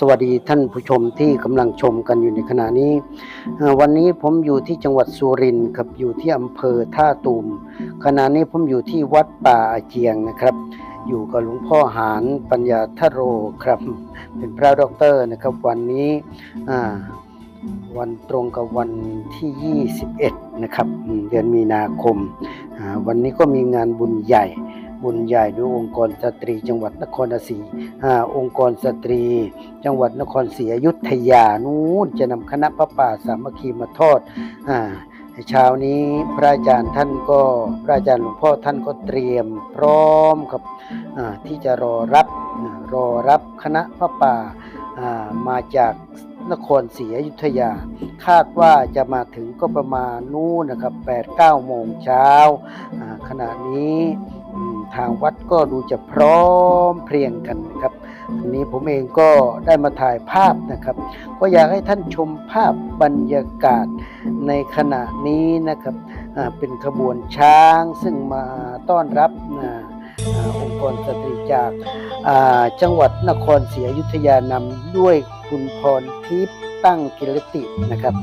สวัสดีท่านผู้ชมที่กำลังชมกันอยู่ในขณะนี้ วันนี้ผมอยู่ที่จังหวัดสุรินทร์ครับอยู่ที่อำเภอท่าตูมขณะนี้ผมอยู่ที่วัดป่าอาเจียงนะครับ อยู่กับหลวงพ่อหานปัญญาทโรครับ เป็นพระด็อกเตอร์นะครับ วันนี้วันตรงกับวันที่ 21 นะครับ เดือนมีนาคม วันนี้ก็มีงานบุญใหญ่ บุญใหญ่ด้วยองค์กรสตรี จังหวัดนครศรีอ่าองค์กรสตรี จังหวัดนครศรีอยุธยานู้นจะนำคณะพระป่าสามัคคีมาทอดอ่าเช้านี้พระอาจารย์ท่านก็พระอาจารย์หลวงพ่อท่านก็เตรียมพร้อมครับที่จะรอรับรอรับคณะพระป่ามาจากนครศรีอยุธยา คาดว่าจะมาถึงก็ประมาณนู้นนะครับ8-9 โมงเช้าขณะนี้ ทางวัดก็ดูจะพร้อมเพรียงกันนะครับวันนี้ผมเองก็ได้มาถ่ายภาพนะครับ ก็อยากให้ท่านชมภาพบรรยากาศในขณะนี้นะครับเป็นขบวนช้างซึ่งมาต้อนรับองค์กรสตรีจากาจังหวัดนครศรีอยุธยานำด้วยคุณพรทิพย์ตั้งกิรตินะครับ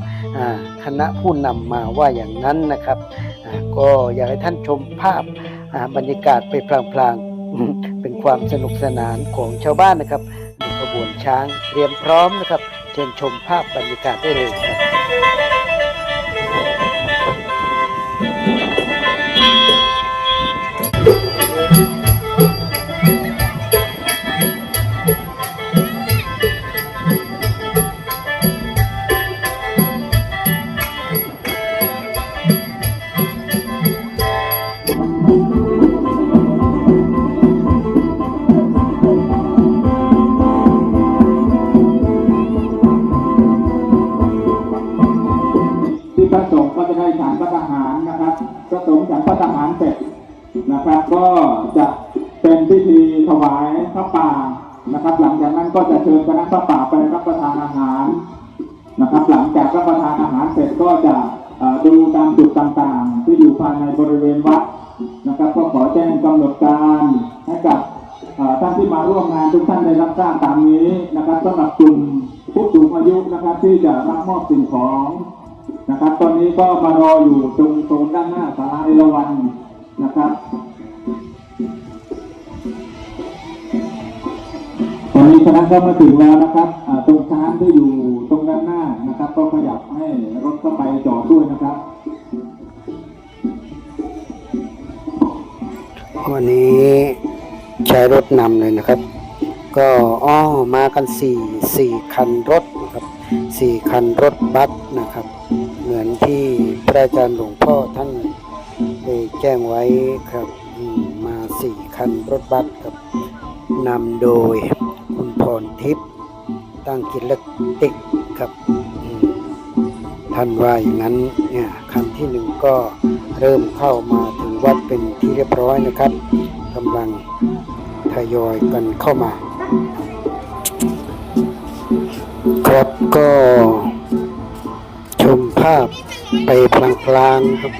คณะผู้นำมาว่าอย่างนั้นนะครับ ก็อยากให้ท่านชมภาพ บรรยากาศไปพลางๆ เป็นความสนุกสนานของชาวบ้านนะครับในขบวนช้างเตรียมพร้อมนะครับ เชิญชมภาพบรรยากาศได้เลยครับ พระป่านะครับ หลังจากนั้นก็จะเชิญคณะพระป่าไปรับประทานอาหารนะครับ หลังจากรับประทานอาหารเสร็จก็จะดูตามจุดต่างๆ ที่อยู่ภายในบริเวณวัดนะครับ ก็ขอแจ้งกำหนดการให้กับท่านที่มาร่วมงานทุกท่านได้รับทราบตามนี้นะครับสำหรับกลุ่มผู้สูงอายุนะครับที่จะรับมอบสิ่งของนะครับ ตอนนี้ก็มารออยู่ตรงโซนด้านหน้าศาลาเอราวัณนะครับ นนี้คณะก็มาถึงแล้วนะครับตรงช้างที่อยู่ตรงด้านหน้านะครับ ก็ขยับให้รถเข้าไปจอดด้วยนะครับ วันนี้ใช้รถนำเลยนะครับ ก็อ้อมากันสี่สี่คันรถนะครับสี่คันรถบัสนะครับ เหมือนที่พระอาจารย์หลวงพ่อท่านได้แจ้งไว้ครับมาสี่คันรถบัสครับนำโดย พรทิพย์ตั้งกิรติครับท่านว่าอย่างนั้นเนี่ยคันที่หนึ่งก็เริ่มเข้ามาถึงวัดเป็นที่เรียบร้อยนะครับกำลังทยอยกันเข้ามา ครับก็ชมภาพไปพลางๆครับ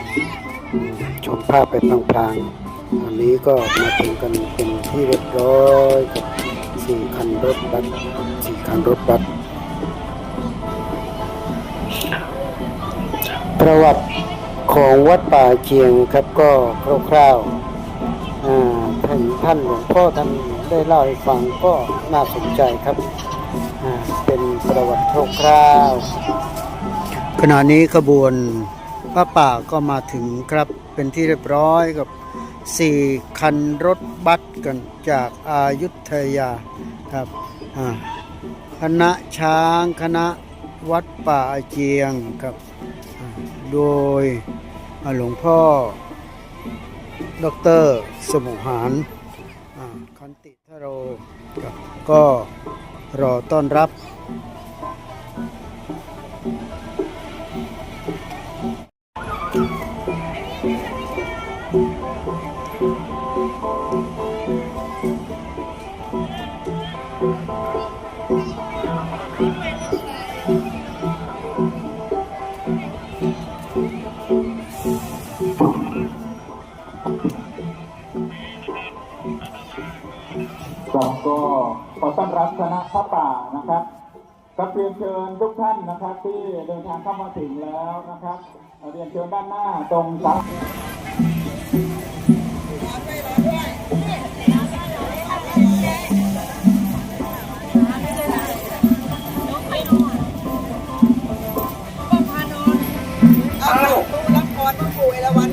ชมภาพไปพลางๆตอนนี้ก็มาถึงกันเป็นที่เรียบร้อยกับ รถบัสสี่คันรถบัสประวัติของวัดป่าเชียงครับก็คร่าวๆท่านท่านหลวงพ่อท่านได้เล่าให้ฟังก็น่าสนใจครับเป็นประวัติคร่าวๆขณะนี้ขบวนพระป่าก็มาถึงครับเป็นที่เรียบร้อยกับ สี่คันรถบัสกันจากอายุทยาครับคณะช้างคณะวัดป่าเจียงครับโดยหลวงพ่อดรสมุหารคันติทโรครับก็รอต้อนรับ เรียนเชิญทุกท่านนะครับที่เดินทางเข้ามาถึงแล้วนะครับเรียนเชิญด้านหน้าตรงซ้าย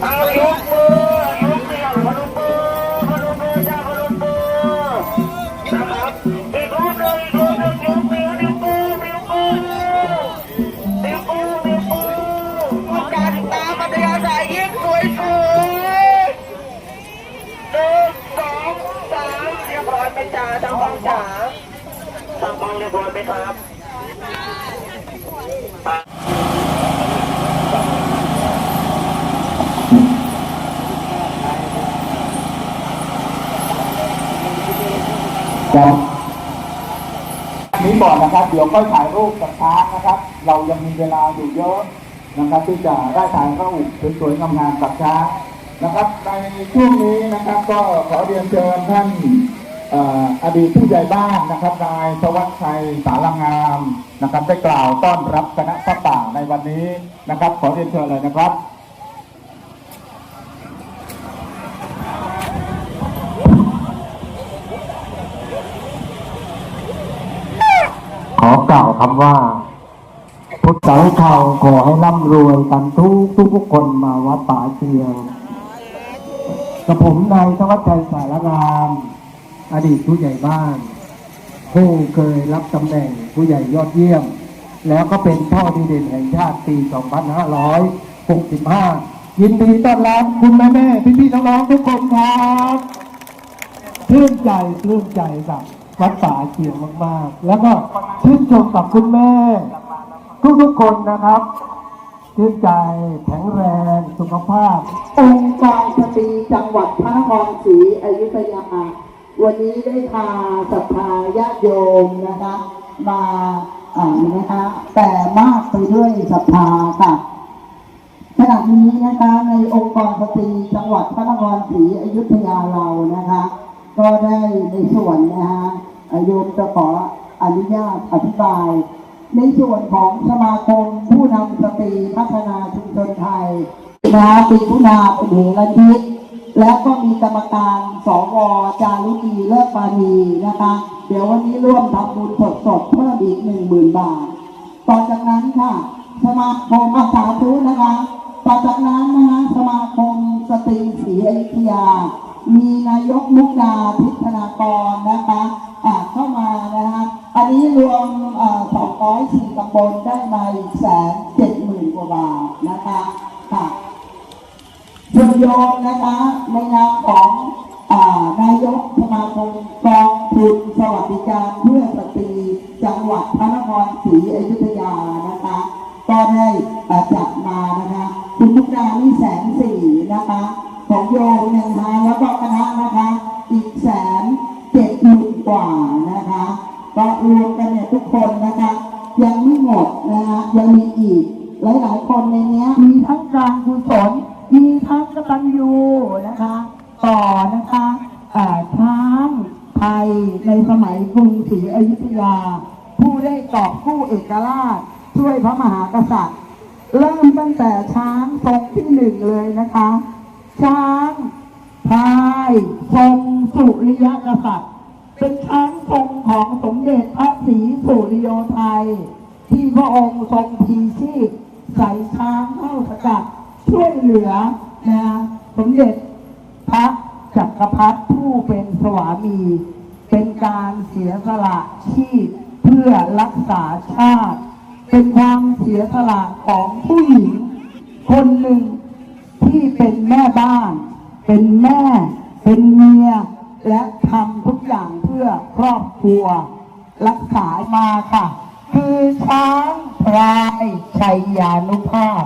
เอา ไหมจ้าทางฟังจ๋าทางฟังเรียบร้อยไหมครับครับนี้ก่อนนะครับ เดี๋ยวค่อยถ่ายรูปกับช้างนะครับ เรายังมีเวลาอยู่เยอะนะครับ ที่จะได้ถ่ายรูปสวยๆงามๆกับช้างนะครับ ในช่วงนี้นะครับ ก็ขอเรียนเชิญท่าน อดีตผู้ใหญ่บ้านนะครับนายสวัสดิ์ชัยสารงามนะครับได้กล่าวต้อนรับคณะพระป่าในวันนี้นะครับ ขอเรียนเชิญเลยนะครับขอกล่าวคำว่า พุทธสาวเทาขอให้ร่ำรวยกันทุกทุกทุกคนมาวัดป่าเชียวกับผมนายธวัชชัยสารงาม อดีตผู้ใหญ่บ้าน ผู้เคยรับตำแหน่งผู้ใหญ่ยอดเยี่ยม แล้วก็เป็นพ่อดีเด่นแห่งชาติปี 2565 ยินดีต้อนรับคุณแม่แม่พี่พี่น้องๆทุกคนครับปลื้มใจปลื้มใจกับวัดป่าเขียวมากๆ แล้วก็ชื่นชมกับคุณแม่ ทุกๆคนนะครับชื่นใจแข็งแรงสุขภาพ องค์การสตรีจังหวัดพระนครศรีอยุธยา วันนี้ได้พาศรัทธาญาติโยมนะคะ มาอ่านะคะแต่มากไปด้วยศรัทธาค่ะขณะนี้นะคะในองค์กรสตรีจังหวัดพระนครศรีอยุธยาเรานะคะ ก็ได้ในส่วนนะคะอ่าโยมจะขออนุญาตอธิบาย ในส่วนของสมาคมผู้นำสตรีพัฒนาชุมชนไทยนะปีผู้นาเป็นเหรัทิศ แล้วก็มีกรรมการสวจารุณีเลิศปานีนะคะ เดี๋ยววันนี้ร่วมทำบุญสดๆเพิ่มอีกหนึ่งหมื่นบาท ต่อจากนั้นค่ะ สมาคมอาสาธุนะคะ ต่อจากนั้นนะคะสมาคมสตรีศรีอยุธยา มีนายกมุกดาพิธนากรนะคะอ่าเข้ามานะคะอันนี้รวมสองร้อยสี่ตำบลได้มาอีกแสนเจ็ดหมื่นกว่าบาทนะคะค่ะ ส่วนโยมนะคะในนามของนายกสมาคมกองทุนสวัสดิการเพื่อสตรีจังหวัดพระนครศรีอยุธยานะคะ ก็ได้จัดมานะคะคุณมุกดานี่แสนสี่นะคะของโยมหนึ่งพันแล้วก็คณะนะคะ อีกแสนเจ็ดหมื่นกว่านะคะ ก็รวมกันเนี่ยทุกคนนะคะ ยังไม่หมดนะคะยังมีอีกหลายๆคนในนี้มีทั้งการกุศล มีทั้งกตัญญูนะคะต่อนะคะช้างไทยในสมัยกรุงศรีอยุธยา ผู้ได้กอบกู้เอกราชช่วยพระมหากษัตริย์ เริ่มตั้งแต่ช้างทรงที่หนึ่งเลยนะคะ ช้างพายทรงสุริยกษัตริย์ เป็นช้างทรงของสมเด็จพระศรีสุริโยไทย ที่พระองค์ทรงพีชีพใส่ช้างเข้าสกัด ช่วยเหลือนะสมเด็จพระจักรพรรดิผู้เป็นสวามี เป็นการเสียสละชีพเพื่อรักษาชาติ เป็นความเสียสละของผู้หญิง คนหนึ่งที่เป็นแม่บ้าน เป็นแม่ เป็นเมีย และทำทุกอย่างเพื่อครอบครัว รักษามาค่ะ คือช้างพลายชัยยานุภาพ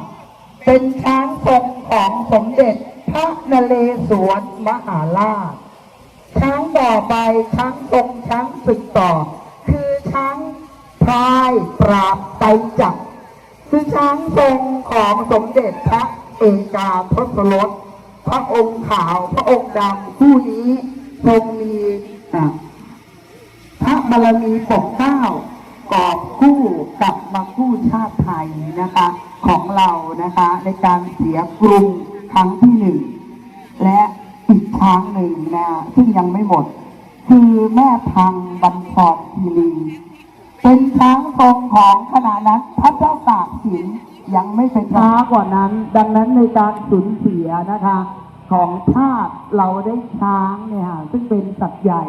เป็นช้างทรงของสมเด็จพระนเรศวรมหาราช ช้างต่อไปช้างทรงช้างศึกต่อ คือช้างพลายปราบไตรจักรคือช้างทรงของสมเด็จพระเอกาทศรสพระองค์ขาวพระองค์ดำผู้นี้ทรงมีพระบารมีปกเก้า กอบกู้กลับมากู้ชาติไทยนะคะของเรานะคะในการเสียกรุงครั้งที่หนึ่งและอีกช้างหนึ่งนะซึ่งยังไม่หมด คือแม่พังบันทรคีรีเป็นช้างทรงของขณะนั้นพระเจ้าตากสินยังไม่เป็นช้ากว่านั้น ดังนั้นในการสูญเสียนะคะ ของชาติเราได้ช้างเนี่ยซึ่งเป็นสัตว์ใหญ่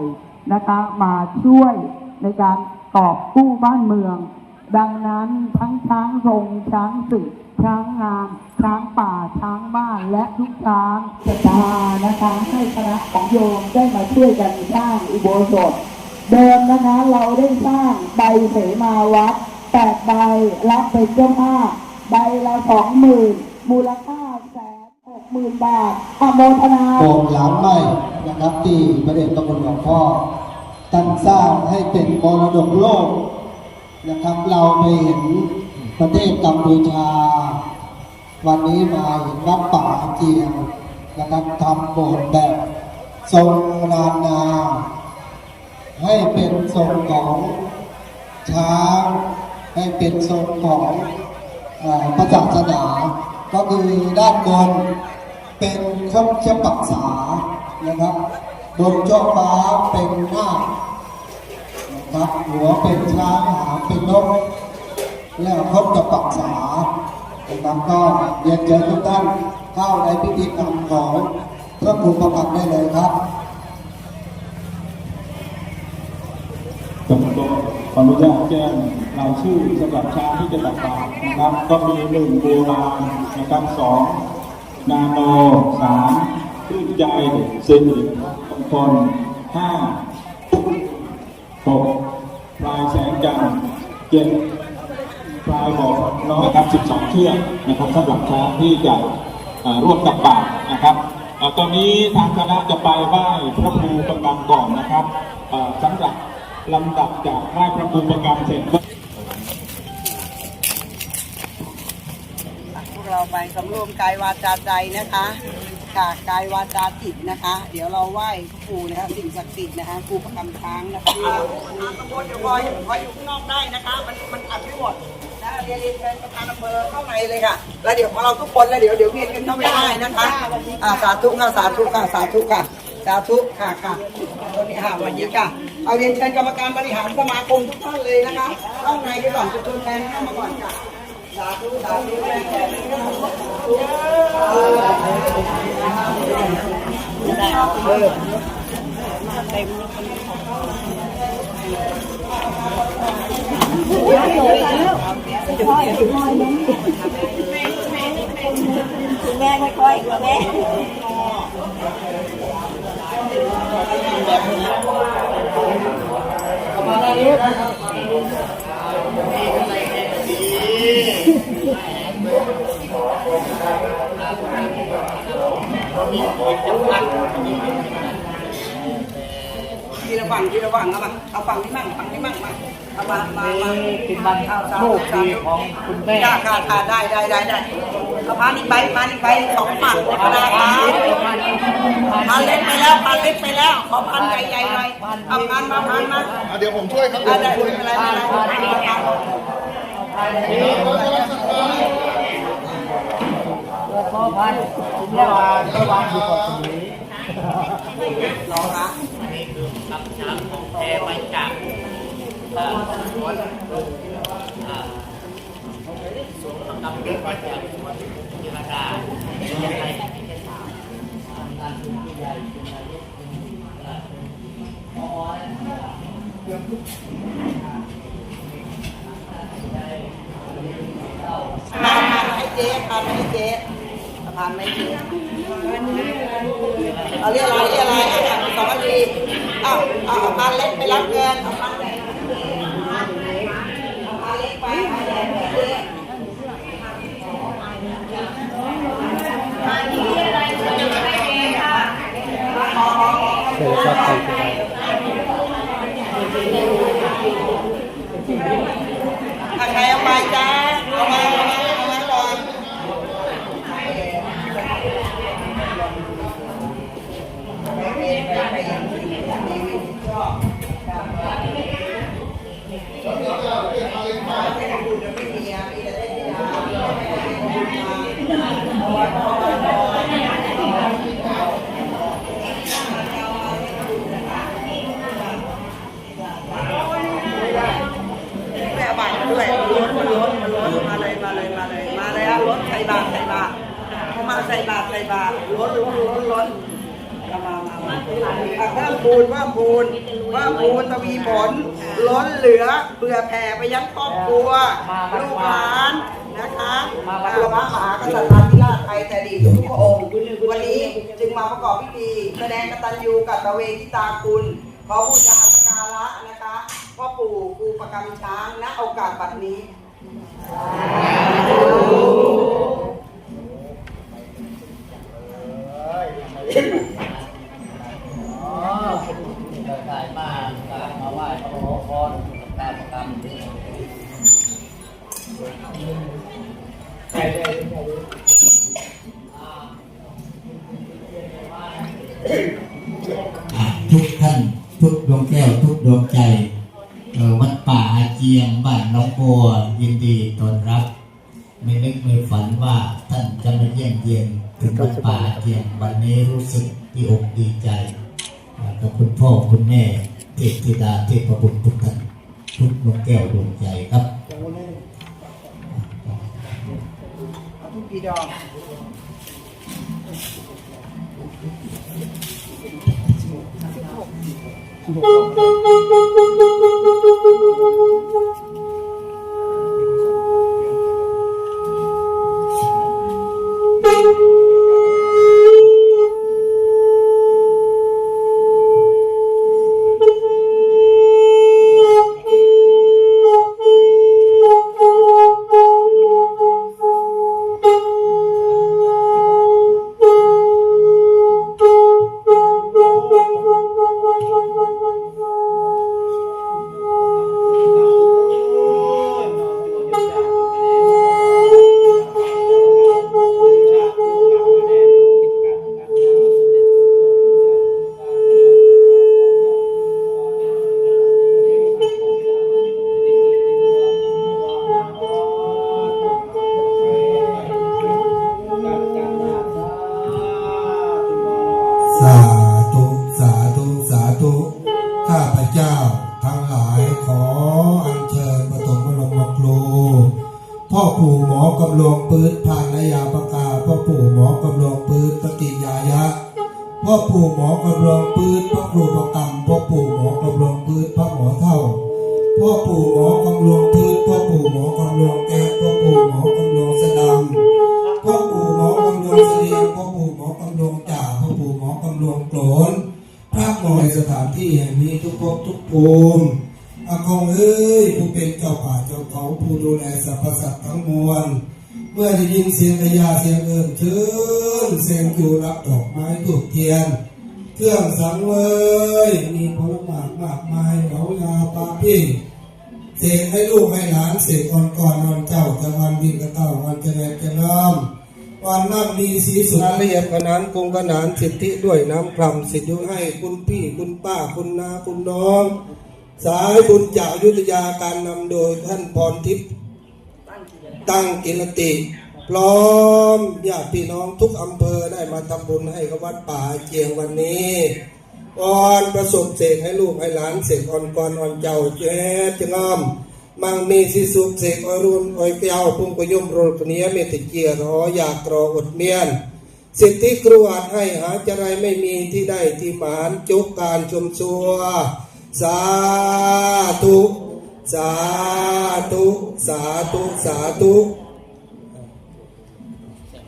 นะคะ มาช่วยในการ กอบกู้บ้านเมือง ดังนั้นทั้งช้างรงช้างศึกช้างงาม ช้างป่า ช้างบ้านและทุกช้างศรัทานะคะให้คณะของโยมได้มาช่วยกันสร้างอุโบสถ เดิมนะคะเราได้สร้างใบเสมาวัดแปดใบรับเป็นเจ้าภาพใบละสองหมื่นมูลค่าแสนหกหมื่นบาทอโมทนาโบสถ์หลังใหม่นะครับที่พระเดชพระคุณหลวงพ่อ ตั้งสร้างให้เป็นมรดกโลกนะครับ เราไปเห็นประเทศกัมพูชา วันนี้มาเห็นวัดป่าเจียงนะครับทำโบสถ์แบบทรงนานา ให้เป็นทรงของช้างให้เป็นทรงของอพระศาสนา ก็คือด้านบนเป็นข้ามเชปักษานะครับ บนช่อฟ้าเป็นหน้าคนะครับหัวเป็นช้างหางเป็นนกแล้วคบกับปักษานะครับก็เรียนเชิญทุกท่านเข้าในพิธีกรรมของพระครูประพันธ์ได้เลยครับผมก็ขออนุญาตแจ้งรายชื่อสำหรับช้างที่จะตักบาตรนะครับ ก็มีหนึ่งโบราณนะครับสองนาโนสาม ชื่นใจสิริมงคลห้าหกปลายแสงจันทร์เจ็ดปลายบอกน้อยครับสิบสองเชือกนะครับสำหรับช้างที่จะร่วมตักบาตรนะครับอตอนนี้ทางคณะจะไปไหว้พระครูประกำก่อนนะครับสำหรับลำดับจากไหว้พระครูประกำเสร็จพวกเราไปสำรวมกายวาจาใจนะคะ ค่ะกายวาจาจิตนะคะ เดี๋ยวเราไหว้พระครูนะคะสิ่งศักดิ์สิทธิ์นะคะครูประกำช้างนะคะอ่าตำบลเดี๋ยวคออยคอยออยู่ข้างนอกได้นะคะ มันมันอัดไม่หมดนะเรียนเรียนเชิญประธานอำเภอเข้าในเลยค่ะ แล้วเดี๋ยวของเราทุกคนแล้วเดี๋ยวเดี๋ยวเวียนกันเข้าไปได้นะคะอ่าสาธุค่ะสาธุค่ะสาธุค่ะสาธุค่ะค่ะตอนนี้ค่ะวันนี้ค่ะ เอาเรียนเชิญกรรมการบริหารสมาคมทุกท่านเลยนะคะเข้าในไปก่อนจะชนแทนเข้ามาก่อนค่ะสาธุสาธุแม่แม่ เออเต็มแม่ค่อยๆแม่ ทีละฝั่งทีละฝั่งเอามาเอาฝั่งที่มั่งฝั่งที่มั่งมาเอามามามาเป็นบันเอาสาธุสาธุของคุณแม่ค่ะค่ะค่ะได้ได้ได้ได้เอาพานอีกใบพานอีกใบสองฝั่งธรรมดาครับพานเล็กไปแล้วพานเล็กไปแล้วขอพานใหญ่ๆหน่อยเอาพานมาพานมาเดี๋ยวผมช่วยครับอะได้ไม่เป็นไรไม่เป็นไร พ่อพันแม่วางก็วางอยู่กับตรงนี้รอนะแพ้ไปจากเอ่อวัดอ่าสวมกำลังมาจากวัดเทวดายังไงที่จะถามการเป็นผู้ใหญ่เป็นนายกเป็นพอพานมาให้เจ๊มาให้เจ๊ พานมาให้เอาเรียกอะไรเรียกอะไรอะสองนาทีอ้าวเอาเอาพานเล็กไปรับเงินเอาพานใหญ่ไปรับเงินเอาพานเล็กไปพานใหญ่ไปรับเงินเชิญครับท่านผู้ชมอะใคร ใส่บาตรใส่บาตรล้นล้นล้นล้นมามามาปูนว่าบูนว่าบูนทวีผลล้นเหลือเบื่อแผ่ไปยังครอบครัวลูกหลาน นะคะมาพระมหากษัตริย์ธิราชไทยแต่ดีทุกพระองค์ วันนี้จึงมาประกอบพิธี แสดงกตัญญูกตเวทิตาคุณขอบูชาสกการะนะคะพ่อปู่ครูประกำช้างณโอกาสบัดนี้อ๋อเดินทางมาการมาไหว้พระโอพรตามกรรม ทุกท่านทุกดวงแก้วทุกดวงใจเอ่อวัดป่าอาเจียงบ้านน้องบัวยินดีต้อนรับ ไม่นึกไม่ฝันว่าท่านจะมาเยี่ยมเยียนถึงวัดป่าอาเจียงวันนี้รู้สึกดีอกดีใจกับคุณพ่อคุณแม่เทพธิดาเทพบุตรทุกท่านทุกดวงแก้วดวงใจครับ ทุก พ่อปู่หมอกำลวงปืนพระครูประกรรมพ่อปู่หมอกำลวงปืนพระหมอเท่าพ่อปู่หมอกำลวงปืนพ่อปู่หมอกำลวงแก้วพ่อปู่หมอกำลวงสะดำพ่อปู่หมอกำลวงเสียงพ่อปู่หมอกำลวงจ่าพ่อปู่หมอกำลวงโกรนพระหมอยสถานที่แห่งนี้ทุกภพทุกภูมิอากงเอ้ยผู้เป็นเจ้าป่าเจ้าเขาผู้ดูแลสรรพสัตว์ทั้งมวล เมื่อได้ยินเสียงกระยาเสียงเอิญเชิญเสียงอยู่รับดอกไม้ถูกเทียน เครื่องสังเวยมีผลหมากมากมายเหงายาปาปิ้งเสกให้ลูกให้หลานเสกก่อนก่อนนอนเจ้าจะวันดินกระเต้าวันเจริญจะน้อมวันนั่งมีสีสุดละเอียดขนานกงขนานสิทธิด้วยน้ำคลำสิทธิให้คุณพี่คุณป้าคุณนาคุณน้อง สายบุญจากอยุทธยาการนำโดยท่านพรทิพย์ ตั้งกิรติ พร้อมญาติพี่น้องทุกอำเภอได้มาทำบุญให้กับวัดป่าเจียงวันนี้ก่อนประสบเสกให้ลูกให้หลานเสกอ่อนก่อนอ่อนเจ้าเจ๊จงอมมังมีสิสุขเสกอรุณออยเก้าพุ่งกยุมโรลเนียเมติเกียรออยากรออดเมียน สิทธิครูอาจให้หาจะไรไม่มีที่ได้ที่หมานจุกการชมชัว สาธุ สาธุสาธุสาธุ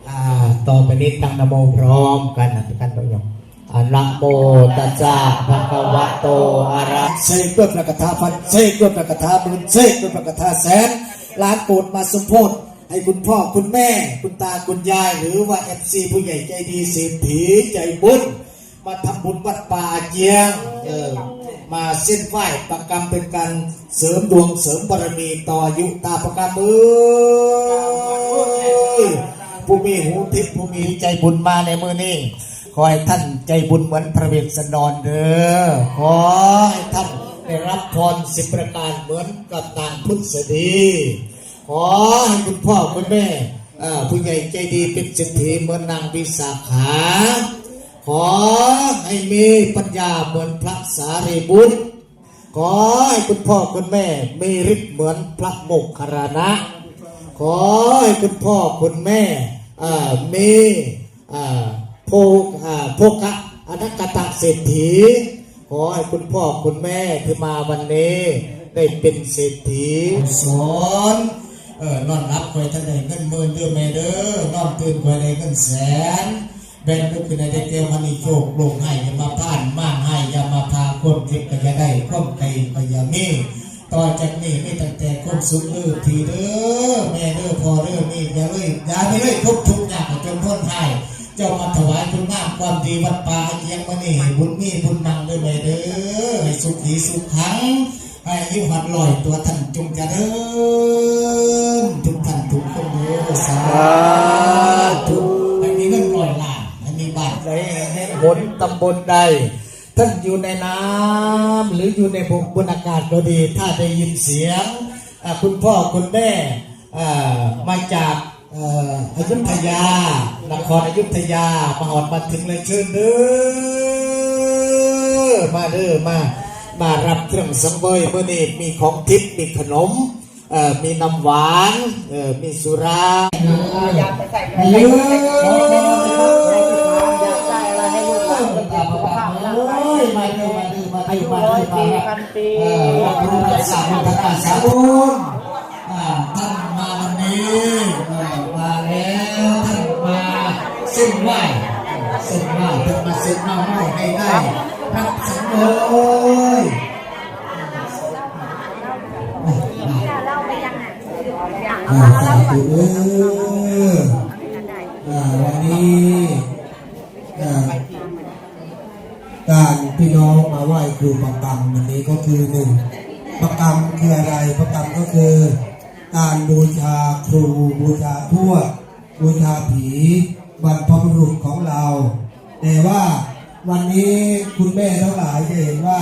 อ่าต่อไปนี้ตั้งนะโมพร้อมกันนะทุกท่านทุกท่านอะนะโมตัสสะภะคะวะโตอะระเสกด้วยพระกฐาพันเสกด้วยพระกฐาหมื่นเสกด้วยพระกฐาแสนล้านโกรธมาสมโพธให้คุณพ่อคุณแม่ คุณตาคุณยาย หรือว่าเอฟซีผู้ใหญ่ใจดีเศรษฐีใจบุญมาทำบุญวัดป่าเจียงเออ มาเส้นไหว้ประกรรมเป็นการเสริมดวงเสริมบารมีต่ออายุตาประกรรมเอ้ยผู้มีหูทิพย์ผู้มีใจบุญมาในมือนี้ขอให้ท่านใจบุญเหมือนพระเวสสันดรเด้อขอให้ท่านได้รับพรสิบประการเหมือนกับนางพุทธสดีขอให้คุณพ่อคุณแม่ผู้ใหญ่ใจดีเป็นเศรษฐีเหมือนนางวิสาขา อให้มีปัญญาเหมือนพระสารีบุตร ขอให้คุณพ่อคุณแม่มีฤทธิ์เหมือนพระโมคคัลลานะ ขอให้คุณพ่อคุณแม่มีอ่าโพอ่าโภคะอนักกตะเศรษฐี ขอให้คุณพ่อคุณแม่ที่มาวันนี้ ได้เป็นเศรษฐีสอนเออนอนรับคอยท่านได้เงินหมื่นเดือนแม่เด้อนอนตื่นคอยได้เงินแสน แบ่งก็คือในได้เกี่ยวมันนี่โชคลงให้ยามาผ่านมากให้ยามาพาคนเก็บก็จะได้ครบไกลก็อย่ามีต่อจากนี้ไม่ตั้งแต่คนสุขเด้อทีเด้อแม่เด้อพอเด้อมีอย่าเลยอย่าไม่เลยทุกทุกอย่างจนพ้นไทยเจ้ามาถวายคุณงามความดีวัดป่าเยียงมานี่บุญมีบุญนังด้วยแม่เด้อให้สุขีสุขขังให้อายุหัดลอยตัวท่านจงเจริญทุกท่านทุกคนเด้อสาธุ ใดให้หนตำบลใด ท่านอยู่ในน้ำหรืออยู่ในบกบนอากาศก็ดี ถ้าได้ยินเสียงคุณพ่อคุณแม่มาจากอยุธยานครอยุธยามาหอดมาถึงเลยเชิญเด้อมาเด้อมามารับเครื่องสังเวยเมื่อนี้มีของทิพย์มีขนมมีน้ำหวานมีสุราอยากไปใส่เยอะ ยมาเด้อมาเด้อมาอาเด้ยุอมาร้อยเด้อปีมาพันปีเอ่อรับรู้รักษาบุญรักษาบุญอ่าท่านมาวันนี้เอ่อมาแล้วท่านมาเส้นไหว้เส้นไหว้ท่านมาเส้นมาไหวให้ได้รับสังเวยอ่าสาธุเด้ออ่าวันนี้อ่า การ พี่น้องมาไหว้ครูประกรรมวันนี้ก็คือหนึ่งประกรรมคืออะไรประกรรมก็คือ การบูชาครูบูชาทั่วบูชาผีบรรพบุรุษของเรา แต่ว่าวันนี้คุณแม่ทั้งหลายจะเห็นว่า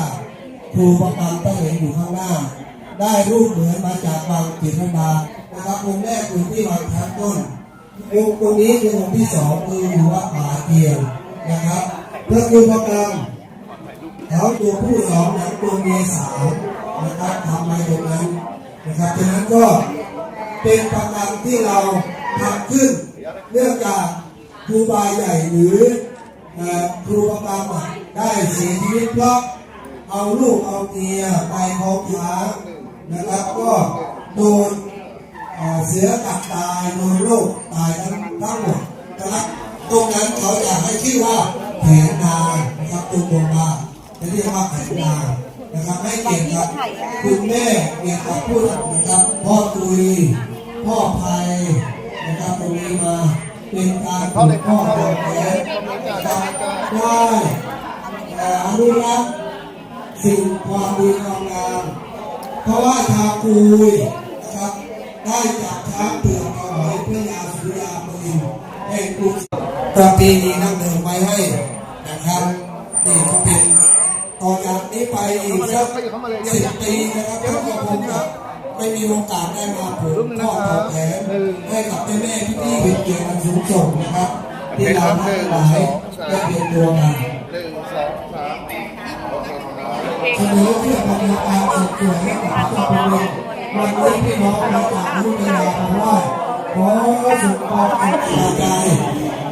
ครูประกรรมต้องเห็นอยู่ข้างหน้า ได้รูปเหมือนมาจากวังจิตรดานะครับองค์แรกอยู่ที่วังช้างต้นองค์ตรงนี้คือองค์ที่สองคืออยู่วัดป่าเกียวนะครับพระครูประกรรม แถวตัวผู้สองแถวตัวเมียสามนะครับทำไมตรงนั้นนะครับฉะนั้นก็เป็นประกรรที่เราทำขึ้นเนื่องจากครูบาใหญ่หรือครูประกรรมได้เสียชีวิตเพราะเอาลูกเอาเมียไปของช้างนะครับก็โดนเสือกัดตายโดนโรคตายทั้งทั้งหมดนะครับตรงนั้นเขาอยากให้ชื่อว่าแผนนานะครับตรงโรงบา เรียกว่าแผนนานะครับให้เกียรติกับคุณแม่เกียรติกับผู้นะครับพ่อตุยพ่อภัยนะครับตรงนี้มาเป็นการปลูกพ่อดอกแขนนะครับได้เอ่ออนุรักษ์สิ่งความดีความงามเพราะว่าชาวกุยนะครับได้จากช้างเปลือกถวายพระยาสุริยาบรินแห่งกรุงประเพณีนั่งเดิมไว้ให้ อีกสักสิบปีนะครับถ้าว่าผมจะไม่มีโอกาสได้มาผูกข้อต่อแขนให้กับแม่แม่พี่พี่เป็นเกียรติอันสูงส่งนะครับที่เราทั้งหลายได้เปลี่ยนตัวกันเสนอเพื่อบรรยากาศสุดสวยให้กับครอบครัววันนี้พี่น้องมาจากรุ่นเวลาเพราะว่าขอสุขภาพแข็งใจ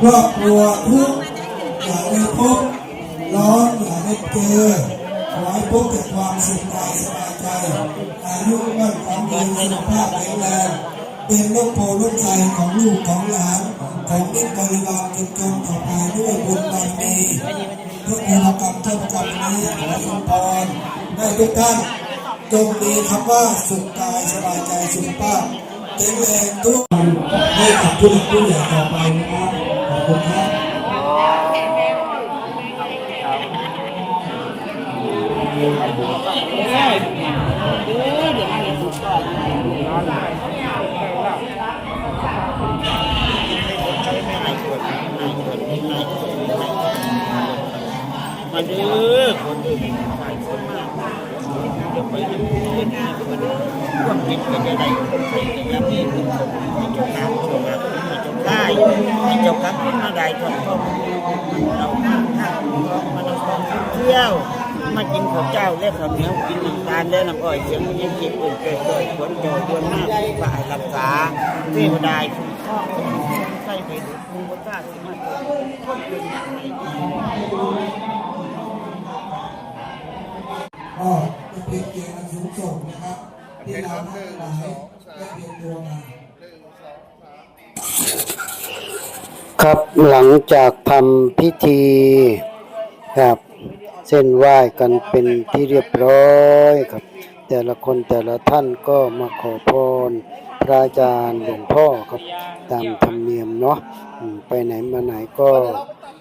ครอบครัวทุกอย่าได้พบร้อนอย่าได้เจอขอ ให้พบแต่ความสุขใจสบายใจอายุมั่นขวัญยืนสุขภาพแข็งแรงเป็นลูกโพลูกใจของลูกของหลานของมิตรบริวารจนจงต่อไปด้วยบุญบารมีทุกกิจกรรมเท่ากับนี้ขอสมพรให้ทุกท่านจงมีคำว่าสุขกายสบายใจสุขภาพแข็งแรงทุกให้กับผู้หลักผู้ใหญ่ต่อไปนะครับขอบคุณครับ มาเด้อคนอื่นหลายคนมากจะไปยืนยืนมาเด้อร่วมกินกันได้ใครับนี่ให้เจ้าข้าจ้าข้าวให้เจ้าข้าให้เจ้าข้ามาได้ทองทองเราข้างข้างมาน้ำทองเที่ยวมากินข้าวเจ้าและข้าวเหนียวกินน้ำตาลและน้ำอ้อยเสียงมันยังกินอื่นเกิดเกิดผลจอดวนหน้าฝ่ายรักษาเทวดาคุ้มครองใส่ไปดูคุณพระเจ้าสิมา ก็จะเป็นเกียรติอันสูงส่งนะครับที่เราทั้งหลายได้เตรียมตัวมาครับหลังจากทำพิธีครับเส้นไหว้กันเป็นที่เรียบร้อยครับ แต่ละคนแต่ละท่านก็มาขอพรพระอาจารย์หลวงพ่อครับ ตามธรรมเนียมเนาะไปไหนมาไหนก็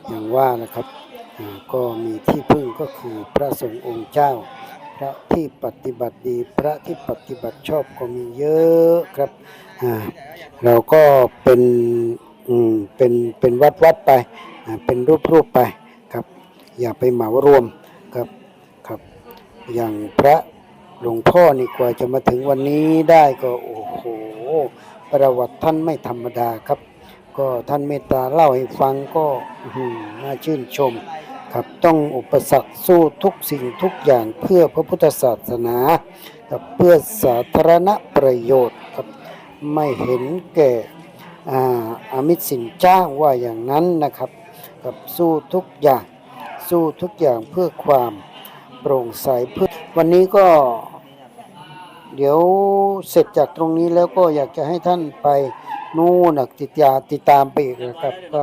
อย่างว่านะครับ ก็มีที่พึ่งก็คือพระสงฆ์องค์เจ้า พระที่ปฏิบัติดี พระที่ปฏิบัติชอบก็มีเยอะครับอ่าเราก็เป็นอืมเป็นเป็นวัดวัดไปอ่าเป็นรูปรูปไปครับ อย่าไปเหมารวมครับครับ อย่างพระหลวงพ่อนี่กว่าจะมาถึงวันนี้ได้ก็โอ้โหประวัติท่านไม่ธรรมดาครับ ก็ท่านเมตตาเล่าให้ฟังก็น่าชื่นชม ครับต้องอุปสรรคสู้ทุกสิ่งทุกอย่างเพื่อพระพุทธศาสนาครับเพื่อสาธารณประโยชน์ครับไม่เห็นแก่อามิตรสินจ้างว่าอย่างนั้นนะครับครับสู้ทุกอย่างสู้ทุกอย่างเพื่อความโปร่งใสเพื่อวันนี้ก็ เดี๋ยวเสร็จจากตรงนี้แล้วก็อยากจะให้ท่านไป นู่นนะติดยาติดตามไปอีกนะครับ ก็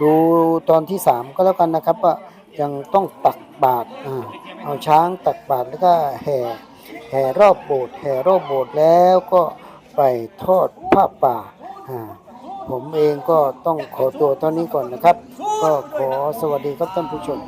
ดูตอนที่สามก็แล้วกันนะครับว่ายังต้องตักบาตรเอาช้างตักบาตรแล้วก็แห่แห่รอบโบสถ์แห่รอบโบสถ์แล้วก็ไปทอดผ้าป่าผมเองก็ต้องขอตัวตอนนี้ก่อนนะครับ ก็ขอสวัสดีครับท่านผู้ชม